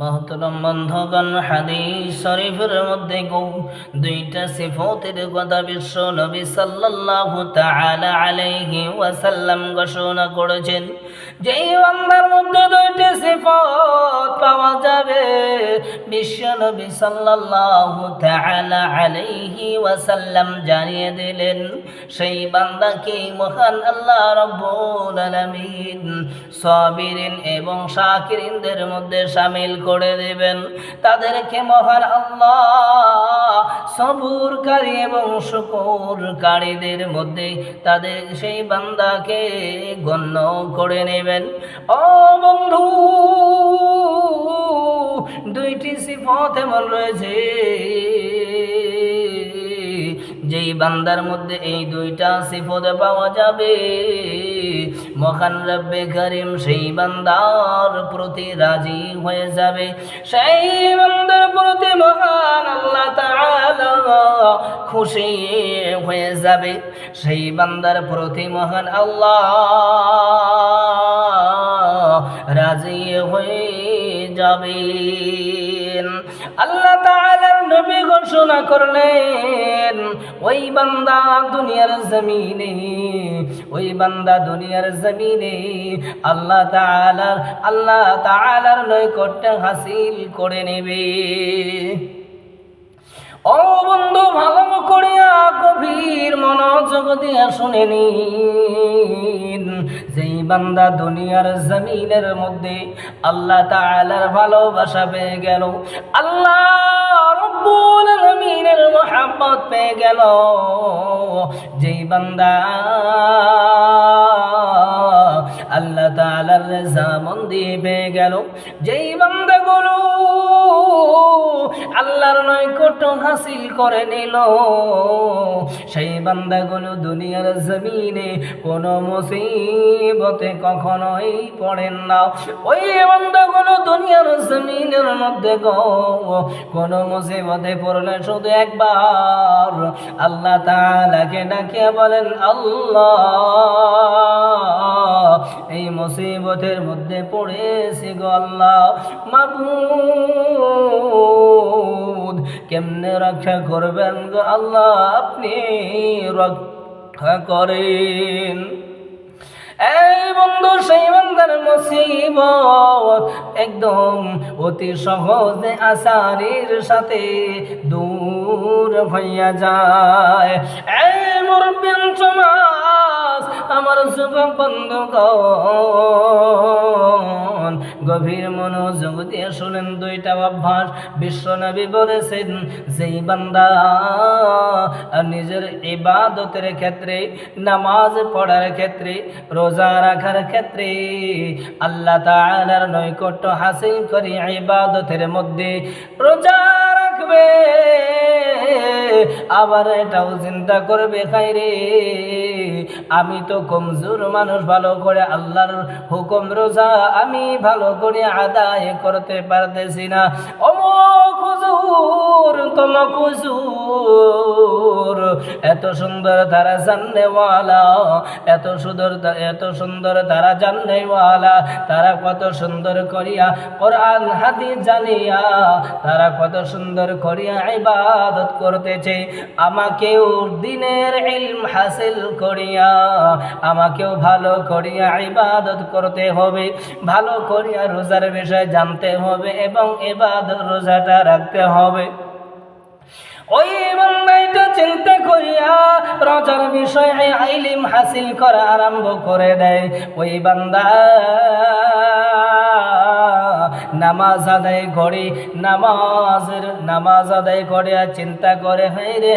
মহতরম বন্ধগণ হাদিস শরীফের মধ্যে গৌ দুইটা সিফতের কথা বিশ্ব নবী সাল্লাল্লাহু তাআলা আলাইহি ওয়াসাল্লাম ঘোষণা করেছেন। যেই বান্দার মধ্যে দুইটি সিফত পাওয়া যাবে, বিশ্ব নবী সাল্লাল্লাহু তাআলা আলাইহি ওয়াসাল্লাম জানিয়ে দিলেন, সেই বান্দাকে মহান আল্লাহ রাব্বুল আলামিন? সাবিরিন এবং শাকিরিনদের মধ্যে শামিল করে দেবেন। তাদেরকে মহান আল্লাহ সবুরকারী এবং শুকুরকারীদের মধ্যে তাদের সেই বান্দাকে গণ্য করে নেবেন। ও বন্ধু, দুইটি সিফত এমন রয়েছে। যেই বান্দার মধ্যে এই দুইটা সিফত পাওয়া যাবে, মহান রব্বে করিম সেই বান্দার প্রতি রাজি হয়ে যাবে। সেই বান্দার প্রতি মহান আল্লাহ খুশি হয়ে যাবে। সেই বান্দার প্রতি মহান আল্লাহ রাজি হয়ে যাবেন। আল্লাহ তাআলার নবী ঘোষণা করলেন, ওই বান্দা দুনিয়ার জমিনে, ওই বান্দা দুনিয়ার জমিনে আল্লাহ তাআলার আল্লাহ তাআলার নৈকট্য হাসিল করে নেবে। ও বন্ধু, ভালো করিয়া দিয়া শুনে নিন যেই বান্দা দুনিয়ার জমিনের মধ্যে আল্লাহ তালার ভালোবাসা পেয়ে গেল, আল্লাহ রব্বুল আলামিনের পেয়ে গেল। যেই বান্দা আল্লাহ তাআলার রেজামন্দি পেয়ে গেল। যেই বান্দাগুলো আল্লাহর নৈকট্য হাসিল করে নিল, সেই বান্দাগুলো দুনিয়ার জমিনে কোনো মুসিবতে কখনোই পড়েন না। ওই বান্দাগুলো দুনিয়ার জমিনের মধ্যে গো, কোনো মুসিবতে পড়লে শুধু একবার আল্লাহ তাআলাকে ডাকিয়া বলেন, আল্লাহ, এই মুসিবতের মধ্যে পড়েছি গো আল্লাহ। মাবুদ, কেমনে রক্ষা করবেন গো আল্লাহ? আপনি রক্ষা করেন। এই বন্ধু, সেই বন্ধার মুসিবত একদম অতি সহজে আসারির সাথে দূর হইয়া যায়। এই মুরব্বিন আমার যুবক বন্ধুগণ, গভীর মনোযোগ দিয়ে শুনেন দুইটা অভ্যাস। বিশ্বনবী বলেছেন, যেই বান্দা নিজের ইবাদতের ক্ষেত্রে, নামাজ পড়ার ক্ষেত্রে, রোজা রাখার ক্ষেত্রে আল্লাহ তাআলার নৈকট্য হাসিল করি ইবাদতের মধ্যে। রোজা রাখবে আবার এটাও চিন্তা করবে খাইরে। আমি তো কমজোর মানুষ, ভালো করে আল্লাহর হুকুম, রোজা আমি ভালো করে আদায় করতে পারতেছি না। অমুক হুজুর এত সুন্দর তারা জাননেওয়ালা, এত সুন্দর এত সুন্দর তারা জাননেওয়ালা, তারা কত সুন্দর করিয়া কোরআন, হাদিস জানিয়া তারা কত সুন্দর করিয়া ইবাদত করতেছে। আমাকেও দিনের ইলম হাসিল করিয়া, আমাকেও ভালো করিয়া ইবাদত করতে হবে, ভালো করিয়া রোজার বিষয়ে জানতে হবে এবং এবাদত রোজাটা রাখতে হবে। ওই বান্দাইটা চিন্তা করিয়া রজার বিষয়ে আইলিম হাসিল করা আরম্ভ করে দেয়। ওই বান্দা নামাজ আদায় করে, নামাজের নামাজ আদায় করে আর চিন্তা করে হাই রে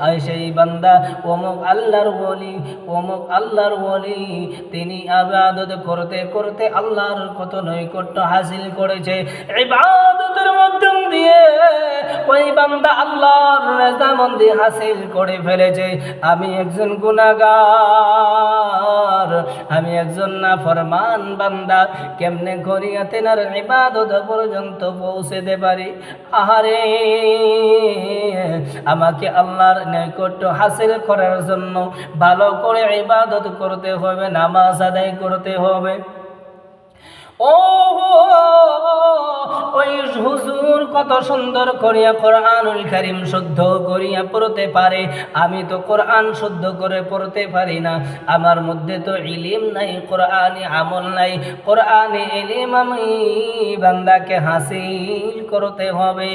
হাই সেই বান্দা অমুক আল্লাহর বলি, অমুক আল্লাহর বলি, তিনি আবাদত করতে করতে আল্লাহর কত নৈকট্য হাসিল করেছে। ইবাদতের মাধ্যম দিয়ে ওই বান্দা আল্লাহর রেজামন্দি হাসিল করে ফেলেছে, আমি একজন গুনাহগার, আমি একজন না ফরমান বান্দা, কেমনে করিয়া তেনার ইবাদত পর্যন্ত পৌঁছেতে পারি? আহারে, আমাকে আল্লাহর নৈকট্য হাসিল করার জন্য ভালো করে ইবাদত করতে হবে, নামাজ আদায় করতে হবে। হুজুর কত সুন্দর করিয়া কোরআনুল কারিম শুদ্ধ করিয়া পড়তে পারে। আমি তো কোরআন শুদ্ধ করে পড়তে পারি না। আমার মধ্যে তো ইলিম নাই, কোরআনে আমল নাই। কোরআনে ইলিম আমি, বান্দাকে হাসিল করতে হবে।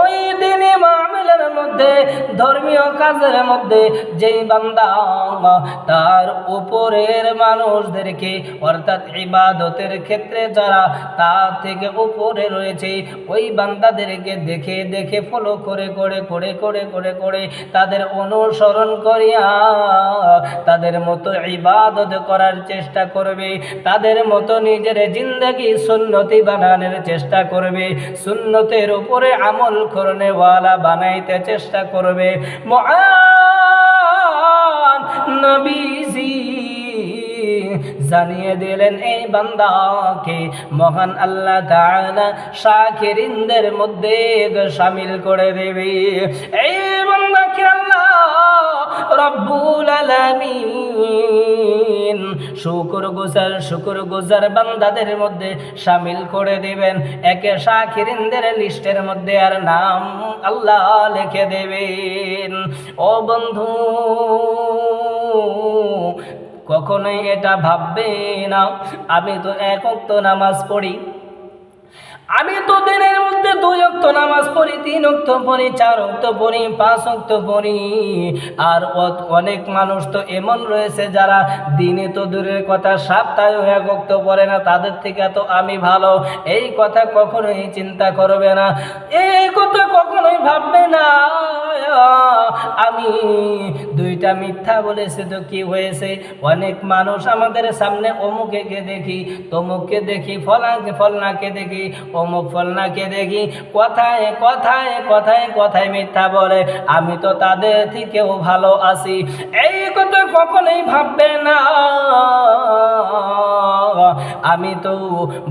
ওই দিনে মামিলের মধ্যে, ধর্মীয় কাজের মধ্যে, যেই বান্দা তার উপরের মানুষদেরকে, অর্থাৎ ইবাদতের ক্ষেত্রে যারা তার থেকে উপরে রয়েছে, ওই বান্দাদেরকে দেখে দেখে ফলো করে করে করে করে করে করে তাদের অনুসরণ করিয়া তাদের মতো ইবাদত করার চেষ্টা করবে, তাদের মতো নিজের জিন্দগি সুন্নতি বানানোর চেষ্টা করবে, সুন্নতের উপরে আমল করনেওয়ালা বানাইতে চেষ্টা করবে। মহান নবীজি জানিয়ে দিলেন, এই বান্দাকে মহান আল্লাহ তাআলা শাকিরিনদের মধ্যে শামিল করে দেবে। এই বান্দাকে আল্লাহ রব্বুল আলামিন শুকর গুজার শুকর গুজার বান্দাদের মধ্যে শামিল করে দিবেন। একে শাকিরিনদের লিস্টের মধ্যে আর নাম আল্লাহ লিখে দেবেন। ও বন্ধু কখনোই এটা ভাববে না। আমি তো এক তো নামাজ পড়ি। আমি তো দিনের মধ্যে দুই অক্ত নামাজ পড়ি, তিন অক্ত পড়ি, চার অক্ত পড়ি, পাঁচ অক্ত পড়ি। আর অনেক মানুষ তো এমন রয়েছে যারা দিনে তো দূরের কথা, সপ্তাহে এক অক্ত পড়ে না, তাদের থেকে তো আমি ভালো। এই কথা কখনোই চিন্তা করবে না। এই কথা কখনোই ভাববে না। আমি দুইটা মিথ্যা বলেছে তো কি হয়েছে? অনেক মানুষ আমাদের সামনে অমুকেকে দেখি, তমুককে দেখি ফলাকে ফলনাকে দেখি। অমুক ফলনাকে দেখি কথায় কথায় কথায় কথায় মিথ্যা বলে। আমি তো তাদের থেকেও ভালো আছি। এই কথা কখনোই ভাববে না। আমি তো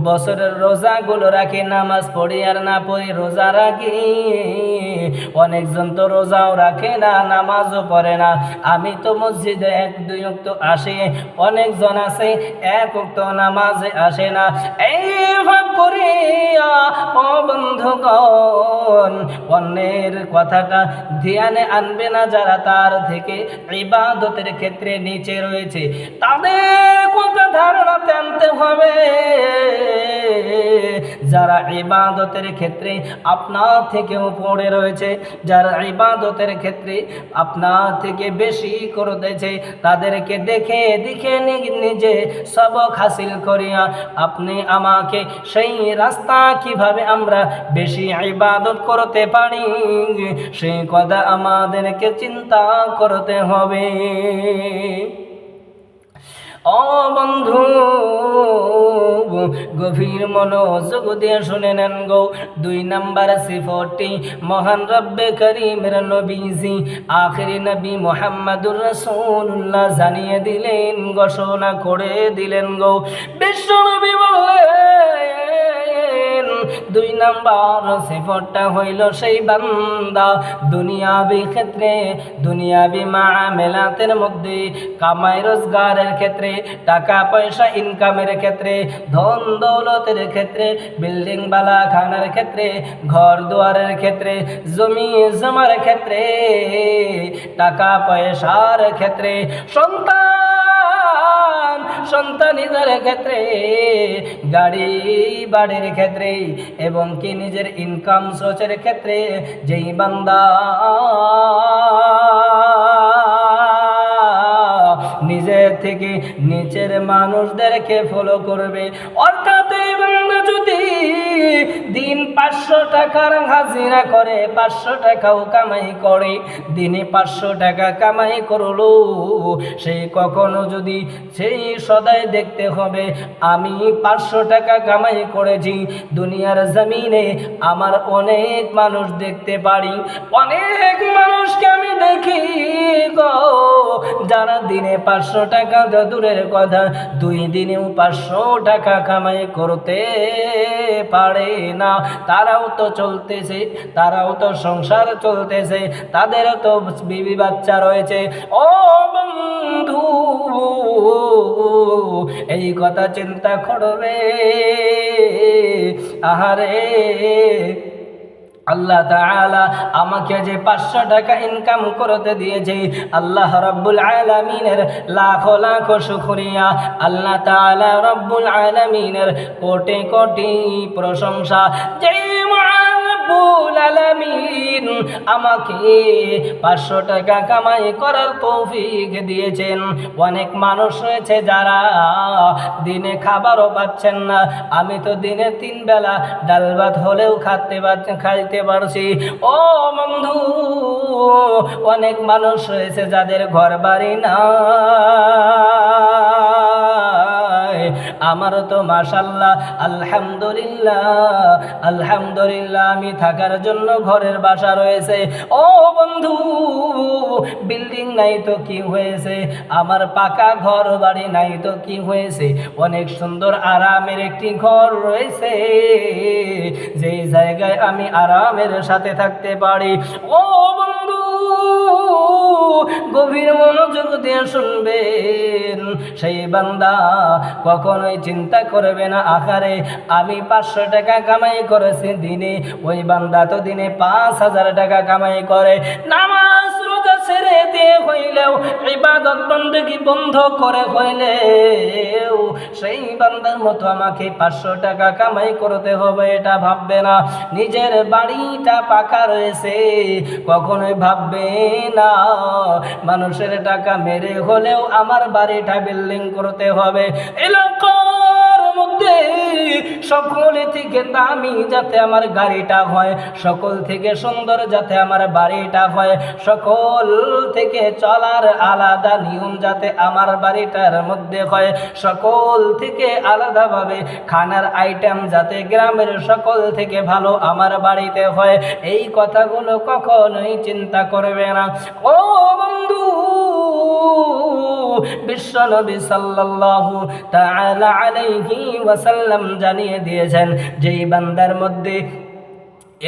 বছরের রোজাগুলো রাখি, নামাজ পড়ি আর না পড়ি রোজা রাখি। অনেকজন তো রোজাও রাখে না, নামাজও পড়ে না। আমি তো মসজিদে এক, দুই অক্ত আসে, অনেকজন আছে, এক অক্ত নামাজে আসে না। এই ভাব করিয়া ও বন্ধুগণ অন্যের কথাটা ধ্যানে আনবে না যারা তার থেকে ইবাদতের ক্ষেত্রে নিচে রয়েছে। তাদের কথা ধারণাতে আনতে হবে। যারা ইবাদতের ক্ষেত্রে আপনার থেকেও পড়ে রয়েছে, যারা ইবাদতের ক্ষেত্রে আপনার থেকে বেশি করতেছে, তাদেরকে দেখে দেখে নিজে সবক হাসিল করিয়া আপনি আমাকে সেই রাস্তা কীভাবে আমরা বেশি ইবাদত করতে পারি? সেই কথা আমাদেরকে চিন্তা করতে হবে। ও বন্ধু, গভীর মনোযোগ দিয়ে শুনে নেন গো। দুই নাম্বার সিফটি মহান রব্বে করিমের নবীজি, আখেরি নবী মোহাম্মদুর রসুল্লাহ জানিয়ে দিলেন, ঘোষণা করে দিলেন গো। বিশ্ব নবী বললেন দুই নাম্বার সিফতটা হইল সেই বান্দা। দুনিয়াবি ক্ষেত্রে, দুনিয়াবি মামেলাতের মধ্যে, কামাই রোজগারের ক্ষেত্রে টাকা পয়সা ইনকামের ক্ষেত্রে, ধন দৌলতের ক্ষেত্রে বিল্ডিং বালা খানার ক্ষেত্রে ঘর দুয়ারের ক্ষেত্রে, জমি জমার ক্ষেত্রে টাকা পয়সার ক্ষেত্রে, সন্তান সন্তানীদের ক্ষেত্রে, গাড়ি, বাড়ির ক্ষেত্রে, এবং কি নিজের ইনকাম সোর্সের ক্ষেত্রে, যেই বান্দা নিজের থেকে নিচের মানুষদেরকে ফলো করবে। অর্থাৎ এই বান্দা যদি দিন পাঁচশো টাকার হাজিরা করে, পাঁচশো টাকাও কামাই করে, দিনে পাঁচশো টাকা কামাই করল। সেই কখনো যদি সেই সদাই দেখতে হবে, আমি পাঁচশো টাকা কামাই করেছি, দুনিয়ার জমিনে আমার অনেক মানুষ দেখতে পারি। অনেক মানুষকে আমি দেখি গো, যারা দিনে পাঁচশো টাকা দূরের কথা, দুই দিনেও পাঁচশো টাকা কামাই করতে পারে। পারে না। তারাও তো চলতেছে, তারাও তো সংসার চলতেছে, তাদেরও তো বিবি বাচ্চা রয়েছে। ও বন্ধু, এই কথা চিন্তা করবে। আহারে আল্লাহ তাআলা আমাকে যে পাঁচশো টাকা ইনকাম করতে দিয়েছে, আল্লাহ রব্বুল আলমিনের লাখো লাখো শুক্রিয়া। আল্লাহ তাআলা রব্বুল আলমিনের কোটি কোটি প্রশংসা। যে মহান রব্বুল আলামিন আমাকে পাঁচশো টাকা কামাই করার তৌফিক দিয়েছেন। অনেক মানুষ রয়েছে যারা দিনে খাবারও পাচ্ছেন না। আমি তো দিনে তিন বেলা ডাল ভাত হলেও খাতে খাইতে পারছি। ও বন্ধু, অনেক মানুষ রয়েছে যাদের ঘর বাড়ি না আমারও তো মাশাল্লাহ, আলহামদুলিল্লাহ আলহামদুলিল্লাহ, আমি থাকার জন্য ঘরের বাসা রয়েছে। ও বন্ধু, বিল্ডিং নাই তো কি হয়েছে? আমার পাকা ঘর বাড়ি নাই তো কি হয়েছে? অনেক সুন্দর আরামের একটি ঘর রয়েছে। যেই জায়গায় আমি আরামের সাথে থাকতে পারি। ও বন্ধু গভীর মনোযোগ দিয়ে শুনবেন। সেই বান্দা কখনোই চিন্তা করবে না আকারে আমি পাঁচশো টাকা কামাই করেছি দিনে। ওই বান্দা তো দিনে পাঁচ হাজার টাকা কামাই করে। নামাজ ইবাদত বন্দেগি বন্ধ করে হইলে সেই বান্দার মতো আমাকে পাঁচশো টাকা কামাই করতে হবে, এটা ভাববে না। নিজের বাড়িটা পাকা রয়েছে, কখনোই ভাববে না। মানুষের টাকা মেরে হলেও আমার বাড়িটা বিল্ডিং করতে হবে। এলাকার মধ্যে সকলে থেকে দামি যাতে আমার গাড়িটা হয়, সকল থেকে সুন্দর যাতে আমার বাড়িটা হয়, সকল থেকে চলার আলাদা নিয়ম যাতে আমার বাড়িটার মধ্যে হয়, সকল থেকে আলাদাভাবে খানার আইটেম যাতে গ্রামের সকল থেকে ভালো আমার বাড়িতে হয়, এই কথাগুলো কখনোই চিন্তা করবে না। ও বন্ধু বিশ্বনবী সাল্লাল্লাহু তাআলা আলাইহি ওয়াসাল্লাম জানিয়ে দিয়েছেন, যেই বান্দার মধ্যে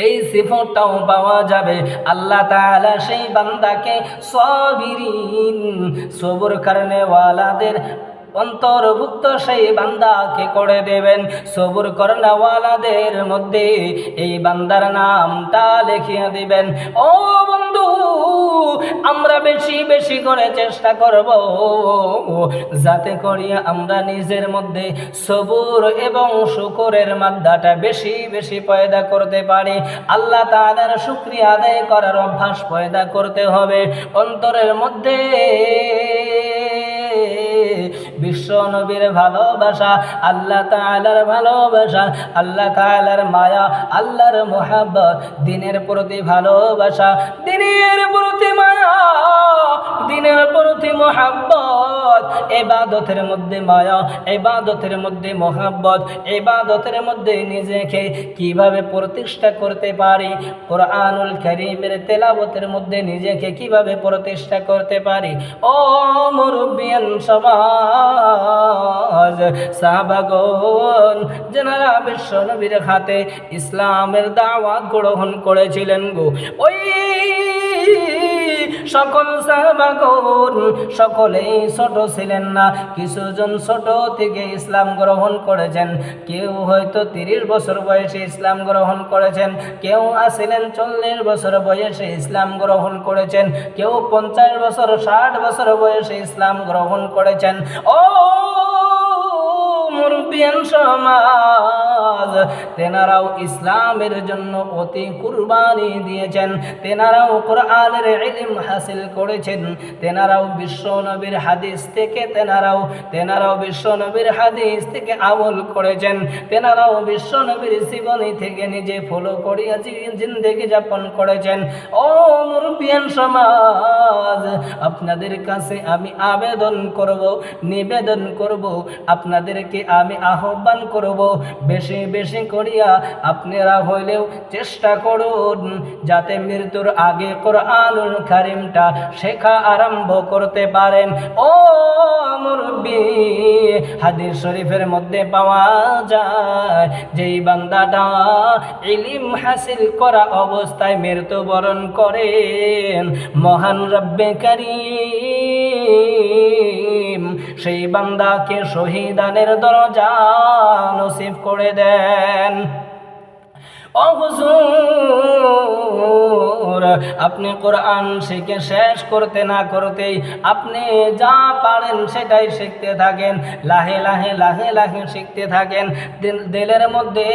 এই সিফতটাও পাওয়া যাবে, আল্লাহ তাআলা সেই বান্দাকে সবিরিন, সবর কারণে ওয়ালাদের অন্তর্ভুক্ত সেই বান্দাকে করে দেবেন? সবুর করনাওয়ালাদের মধ্যে এই বান্দার নামটা লিখিয়ে দিবেন। ও বন্ধু, আমরা বেশি বেশি করে চেষ্টা করব, যাতে করিয়া আমরা নিজের মধ্যে সবুর এবং শুকরের মাদ্দাটা বেশি বেশি পয়দা করতে পারি। আল্লাহ তাআলার শুক্রিয়া আদায় করার অভ্যাস পয়দা করতে হবে। অন্তরের মধ্যে বিশ্ব নবীর ভালোবাসা, আল্লাহ তাআলার ভালোবাসা, আল্লাহ তাআলার মায়া, আল্লাহর মোহাব্বত, দিনের প্রতি ভালোবাসা, দিনের প্রতি মায়া, দিনের প্রতি মোহাব্বত, এবাদতের মধ্যে মায়া, এবাদতের মধ্যে মোহাব্বত, এবাদতের মধ্যে নিজেকে কীভাবে প্রতিষ্ঠা করতে পারি, কোরআনুল করিমের তেলাবতের মধ্যে নিজেকে কীভাবে প্রতিষ্ঠা করতে পারি? ও মুরব্বিয়ান সমাজ সাহাবাগন যেনারা বিশ্ব নবীর হাতে ইসলামের দাওয়াত গ্রহণ করেছিলেন গো। ওই সকল সাহাবাগণ সকলেই ছোট ছিলেন না। কিছুজন ছোট থেকে ইসলাম গ্রহণ করেছেন। কেউ হয়তো তিরিশ বছর বয়সে ইসলাম গ্রহণ করেছেন। কেউ আসিলেন চল্লিশ বছর বয়সে ইসলাম গ্রহণ করেছেন। কেউ পঞ্চাশ বছর, ষাট বছর বয়সে ইসলাম গ্রহণ করেছেন। ও মুরব্বিয়ান সমাজ তেনারাও ইসলামের জন্য অতি কুরবানি দিয়েছেন। তেনারাও কোরআনের ইলম হাসিল করেছেন। তেনারাও বিশ্বনবীর হাদিস থেকে তেনারাও তেনারাও বিশ্বনবীর হাদিস থেকে আমল করেছেন। তেনারাও বিশ্ব নবীর জীবনী থেকে নিজে ফলো করিয়া জিন্দগি যাপন করেছেন। ও মুরব্বিয়ান সমাজ, আপনাদের কাছে আমি আবেদন করব, নিবেদন করব, আপনাদেরকে আমি আহ্বান করব। বেশি বেশি করিয়া আপনারা হইলেও চেষ্টা করুন, যাতে মৃত্যুর আগে কোরআনুল কারিমটা শেখা আরম্ভ করতে পারেন। ও মুরব্বী, হাদিস শরীফের মধ্যে পাওয়া যায়, যেই বান্দাটা ইলিম হাসিল করা অবস্থায় মৃত্যুবরণ করেন, মহান রব্বে করিম। সেই বান্দাকে শহীদানের দরজা নসিব করে দেন। আপনি কোরআন শিখে শেষ করতে না করতেই আপনি যা পারেন সেটাই শিখতে থাকেন, লাহে লাহে লাহে লাহে শিখতে থাকেন দিলের মধ্যে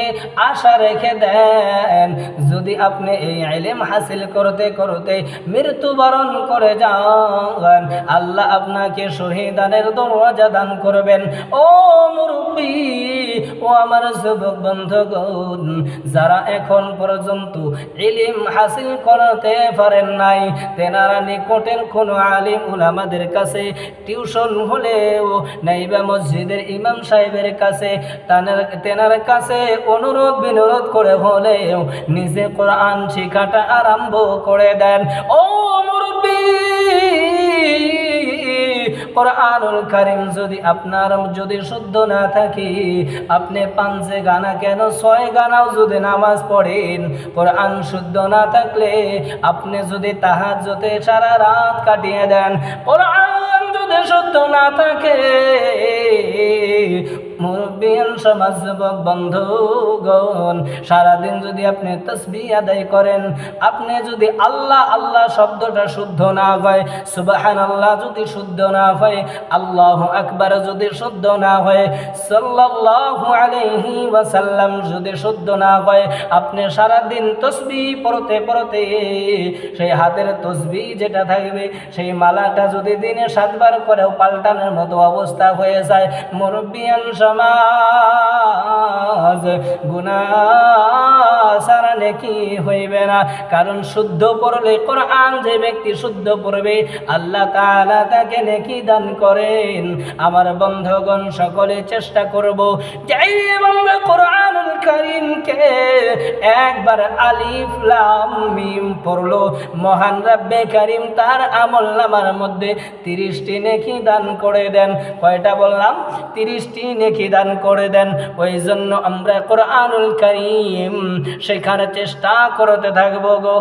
আশা রেখে দেন। যদি আপনি এই আইলেম হাসিল করতে করতে মৃত্যুবরণ করে যান, আল্লাহ আপনাকে শহীদানের দরওয়াজা দান করবেন। ও মুরব্বী, ও আমার যুবক বন্ধুগণ, যারা এখন পর্যন্ত ইলিম হাসিল করতে পারেন নাই। তেনারা নিকটের কোনো আলিম উলামাদের কাছে টিউশন হলেও নাইবা মসজিদের ইমাম সাহেবের কাছে। তাদের তেনার কাছে অনুরোধ, বিনোরোধ করে হলেও নিজে কোরআন শিখাটা আরম্ভ করে দেন। ও মুরব্বী! কোরআনুল কারিম যদি আপনার যদি শুদ্ধ না থাকে, আপনি পাঁচে গানা কেন, ছয় গানাও যদি নামাজ পড়েন, কোরআন শুদ্ধ না থাকলে আপনি যদি তাহার তাহাজ্জতে সারা রাত কাটিয়ে দেন, কোরআন যদি শুদ্ধ না থাকে মুরব্বিয়ান সমাজ যুবক বন্ধুগণ, সারাদিন যদি আপনি তসবি আদায় করেন, আপনি যদি আল্লাহ আল্লাহ শব্দটা শুদ্ধ না হয় সুবাহান আল্লাহ যদি শুদ্ধ না হয়, আল্লাহ আকবার যদি শুদ্ধ না হয়, সাল্লাল্লাহু আলাইহি ওয়াসাল্লাম যদি শুদ্ধ না হয়, আপনি সারাদিন তসবি পড়তে পড়তে সেই হাতের তসবি যেটা থাকবে, সেই মালাটা যদি দিনে সাতবার করেও পাল্টানোর মতো অবস্থা হয়ে যায়, মুরব্বিয়ান সমাজ গুনা সারা নেকি হইবে না? কারণ শুদ্ধ পড়লে কোরআন যে ব্যক্তি শুদ্ধ পড়বে আল্লাহ তাআলা তাকে নেকি দান করেন। আমার বন্ধগণ, সকলে চেষ্টা করব যাই আমরা কোরআনুল কারীমকে একবার আলিফ লাম পড়ল। মহান রব্বে কারীম তার আমল নামার মধ্যে তিরিশটি নেকি দান করে দেন। কয়টা বললাম? তিরিশটি নেকি দান করে দেন। ওই জন্য আমরা কোরআনুল কারীম শেখার চেষ্টা করতে থাকব গো।